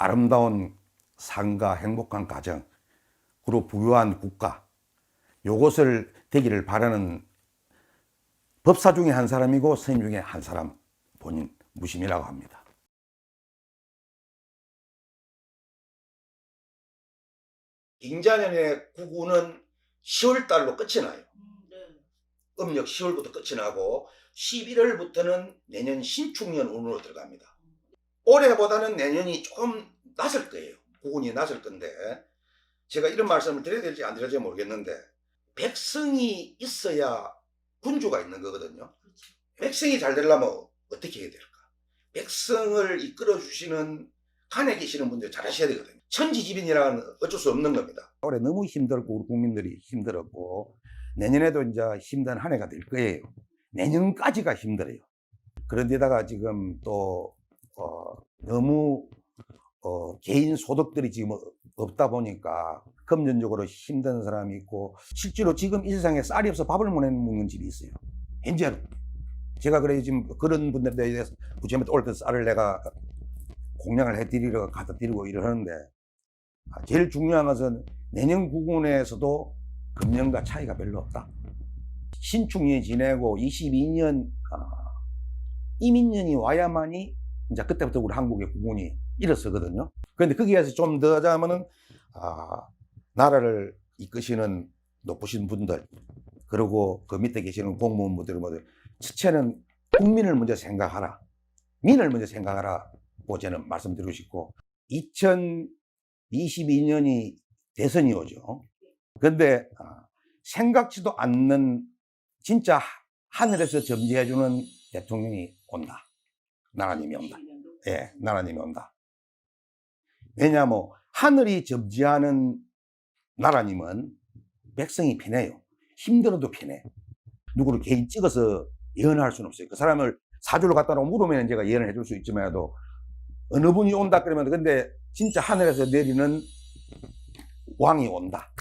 아름다운 삶과 행복한 가정, 그리고 부유한 국가, 요것을 되기를 바라는 법사 중에 한 사람이고 스님 중에 한 사람, 본인 무심이라고 합니다. 빙자년의 구구는 10월 달로 끝이 나요. 음, 네. 음력 10월부터 끝이 나고 11월부터는 내년 신축년 운으로 들어갑니다. 올해보다는 내년이 조금 낮을 거예요. 구군이 낮을 건데 제가 이런 말씀을 드려야 될지 안 드려야 될지 모르겠는데 백성이 있어야 군주가 있는 거거든요. 그렇죠. 백성이 잘 되려면 어떻게 해야 될까? 백성을 이끌어 주시는 칸에 계시는 분들 잘 하셔야 되거든요. 천지지변이라는 어쩔 수 없는 겁니다. 올해 너무 힘들고 우리 국민들이 힘들었고 내년에도 이제 힘든 한 해가 될 거예요. 내년까지가 힘들어요. 그런데다가 지금 또 어, 너무 어, 개인 소득들이 지금 없다 보니까 금전적으로 힘든 사람이 있고 실제로 지금 이 세상에 쌀이 없어 밥을 못 먹는 집이 있어요. 현재로. 제가 그래 지금 그런 분들에 대해서 부처님한테 올때 쌀을 내가 공양을 해드리러 갖다 드리고 이러는데 아, 제일 중요한 것은 내년 구군에서도 금년과 차이가 별로 없다. 신축년이 지내고 22년 아, 이민년이 와야만이 이제 그때부터 우리 한국의 구군이 일어서거든요. 그런데 거기에서 좀더 하자면은 아, 나라를 이끄시는 높으신 분들 그리고 그 밑에 계시는 공무원분들 뭐들 첫째는 국민을 먼저 생각하라. 민을 먼저 생각하라 고 저는 말씀드리고 싶고 2022년이 대선이 오죠. 근데 아, 생각지도 않는 진짜 하- 하늘에서 점지해주는 대통령이 온다. 나라님이 온다. 22년도. 예, 나라님이 온다. 왜냐하면 하늘이 점지하는 나라님은 백성이 편해요. 힘들어도 편해. 누구를 개인 찍어서 예언할 수는 없어요. 그 사람을 사주를 갖다 놓고 물으면 제가 예언을 해줄 수 있지만도 어느 분이 온다 그러면 근데 진짜 하늘에서 내리는 왕이 온다.